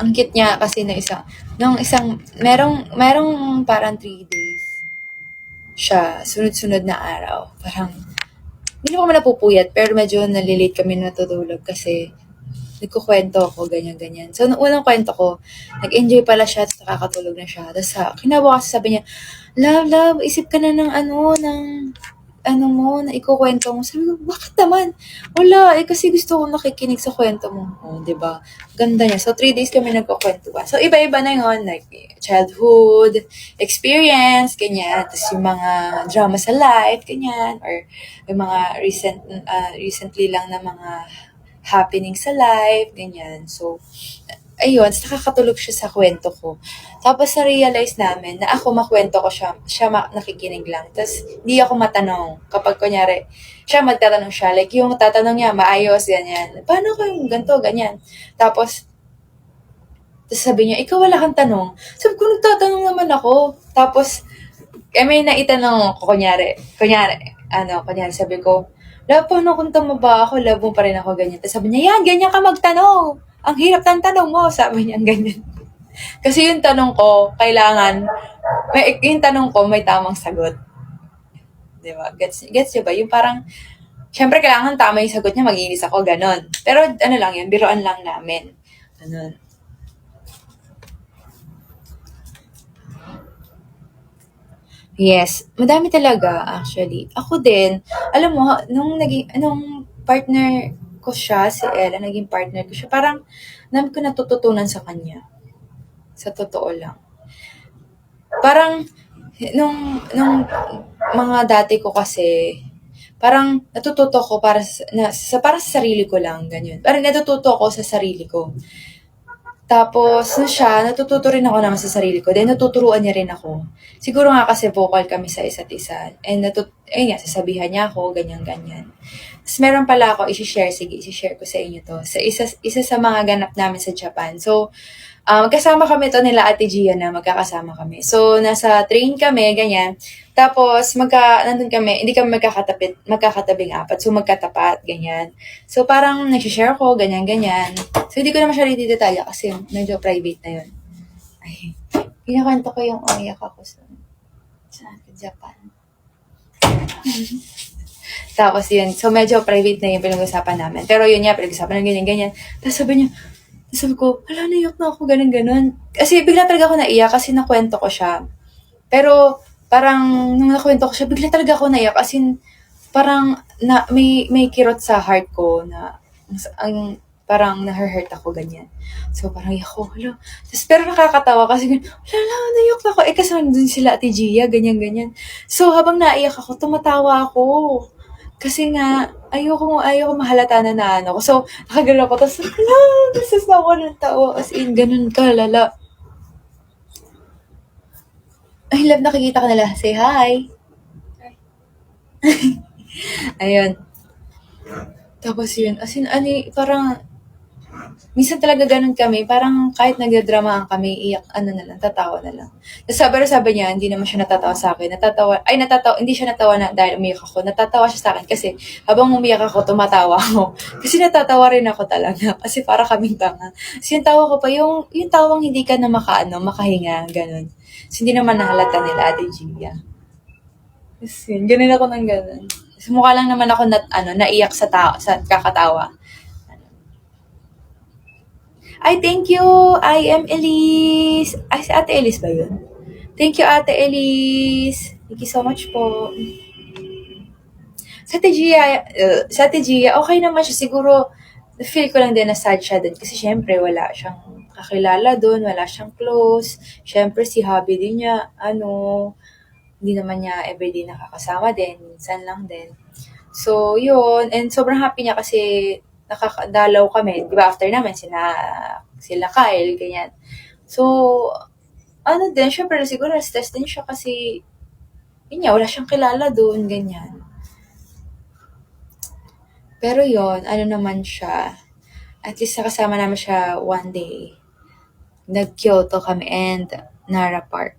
Ang cute niya kasi na isang, nung isang, merong, merong parang 3 days siya, sunod-sunod na araw. Parang, hindi naman napupuyat, pero medyo nalilate kami natutulog kasi nagkukwento ako, ganyan-ganyan. So, nung unang kwento ko, nag-enjoy pala siya, tapos nakakatulog na siya. Tapos, sa kinabukasan sabi niya, Love, love, isip ka na ng ano, ng, ano mo, na ikukwento mo. Sabi ko, bakit naman? Wala, eh, kasi gusto ko nakikinig sa kwento mo. Oh, di ba? Ganda niya. So, three days kami nagkukwentuhan. So, iba-iba na yun. Like, childhood, experience, ganyan. Tapos yung mga drama sa life, ganyan. Or yung mga recent, uh, recently lang na mga happening sa life, ganyan. So, ayun, nakakatulog siya sa kwento ko. Tapos na-realize namin na ako makwento ko siya, siya nakikinig lang. Tapos hindi ako matanong. Kapag kunyari, siya magtatanong siya, like yung tatanong niya, maayos, ganyan. Paano ko yung ganito, ganyan. Tapos, tapos sabi niya, ikaw wala kang tanong. Sabi ko, nagtatanong naman ako. Tapos, eh, may naitanong ko, kunyari, kunyari, ano, kunyari, sabi ko, Love, paano kung tumaba ako, mo pa rin ako, ganyan. Tapos sabi niya, yan, ganyan ka magtanong. Ang hirap ng tanong mo, sabi niya, ganyan. Kasi yung tanong ko, kailangan, may, yung tanong ko, may tamang sagot. Di ba? Gets, gets niyo ba? Yung parang, syempre kailangan tama yung sagot niya, magiinis ako, ganon. Pero ano lang yun, biroan lang namin. Ganon. Yes, madami talaga actually. Ako din, alam mo, nung naging, nung partner ko siya, si Ella, naging partner ko siya, parang dami ko natututunan sa kanya. Sa totoo lang. Parang, nung, nung mga dati ko kasi, parang natututo ko para sa, sa, para sa sarili ko lang, ganyan. Parang natututo ako sa sarili ko. Tapos, na siya, natututo rin ako naman sa sarili ko. Then, natuturuan niya rin ako. Siguro nga kasi vocal kami sa isa't isa. And, natut eh nga, sasabihan niya ako, ganyan-ganyan. Tapos, meron pala ako, isi-share, sige, isi-share ko sa inyo to. Sa isa, isa sa mga ganap namin sa Japan. So, uh, magkasama kami to nila Ate Gia na magkakasama kami. So, nasa train kami, ganyan. Tapos, magka, nandun kami, hindi kami magkakatapit, magkakatabing apat. So, magkatapat, ganyan. So, parang nag-share ko, ganyan, ganyan. So, hindi ko na masyadong detalya kasi medyo private na yun. Ay, kinakwento ko yung umiyak ako sa, sa Japan. Tapos yun, so medyo private na yung pinag-usapan namin. Pero yun nga, pinag-usapan na ganyan, ganyan. Tapos sabi niya, sabi ko, hala, naiyak na ako, ganun, ganun. Kasi bigla talaga ako naiyak kasi nakwento ko siya. Pero, parang, nung nakwento ko siya, bigla talaga ako naiyak. As in, parang, na, may, may kirot sa heart ko na, ang, parang na-hurt ako, ganyan. So, parang iyak ko. Tapos, pero nakakatawa kasi, hala, naiyak na ako. Eh, kasi nandun sila, Ate Gia, ganyan, ganyan. So, habang naiyak ako, tumatawa ako. Kasi nga, ayoko, ayoko mahalata na na ano. So, nakagalaw ko, tapos, hala, nasas na ako ng tawa. As in, ganun kalala. Ay, love, nakikita ka nila. Say hi. Ayun. Tapos yun, as in, ani, parang, minsan talaga ganun kami, parang kahit nagdramaan kami, iyak, ano na lang, tatawa na lang. Tapos sabi, sabi niya, hindi naman siya natatawa sa akin. Natatawa, ay natatawa, hindi siya natawa na dahil umiyak ako. Natatawa siya sa akin kasi habang umiyak ako, tumatawa ako. Kasi natatawa rin ako talaga. Kasi para kaming tanga. Kasi yung tawa ko pa, yung, yung tawang hindi ka na makaano, makahinga, ganun. So, hindi naman nahalata nila, Ate Gia. Kasi ganun ako ng ganun. So, mukha lang naman ako na, ano, naiyak sa, tao, sa kakatawa. Ay, thank you! I am Elise. Ay, si Ate Elise ba yun? Thank you, Ate Elise. Thank you so much po. Sa Ate Gia, uh, sa Ate Gia, okay naman siya. Siguro, feel ko lang din na sad siya din. Kasi syempre, wala siyang kakilala doon. Wala siyang close. Syempre, si hobby din niya, ano, hindi naman niya everyday nakakasama din. Minsan lang din. So, yun. And sobrang happy niya kasi nakakadalaw kami. Di ba, after namin, sila, sila Kyle, ganyan. So, ano din, syempre, siguro, stress din siya kasi, yun niya, wala siyang kilala doon, ganyan. Pero yon ano naman siya, at least nakasama naman siya one day. Nag-Kyoto kami and Nara Park.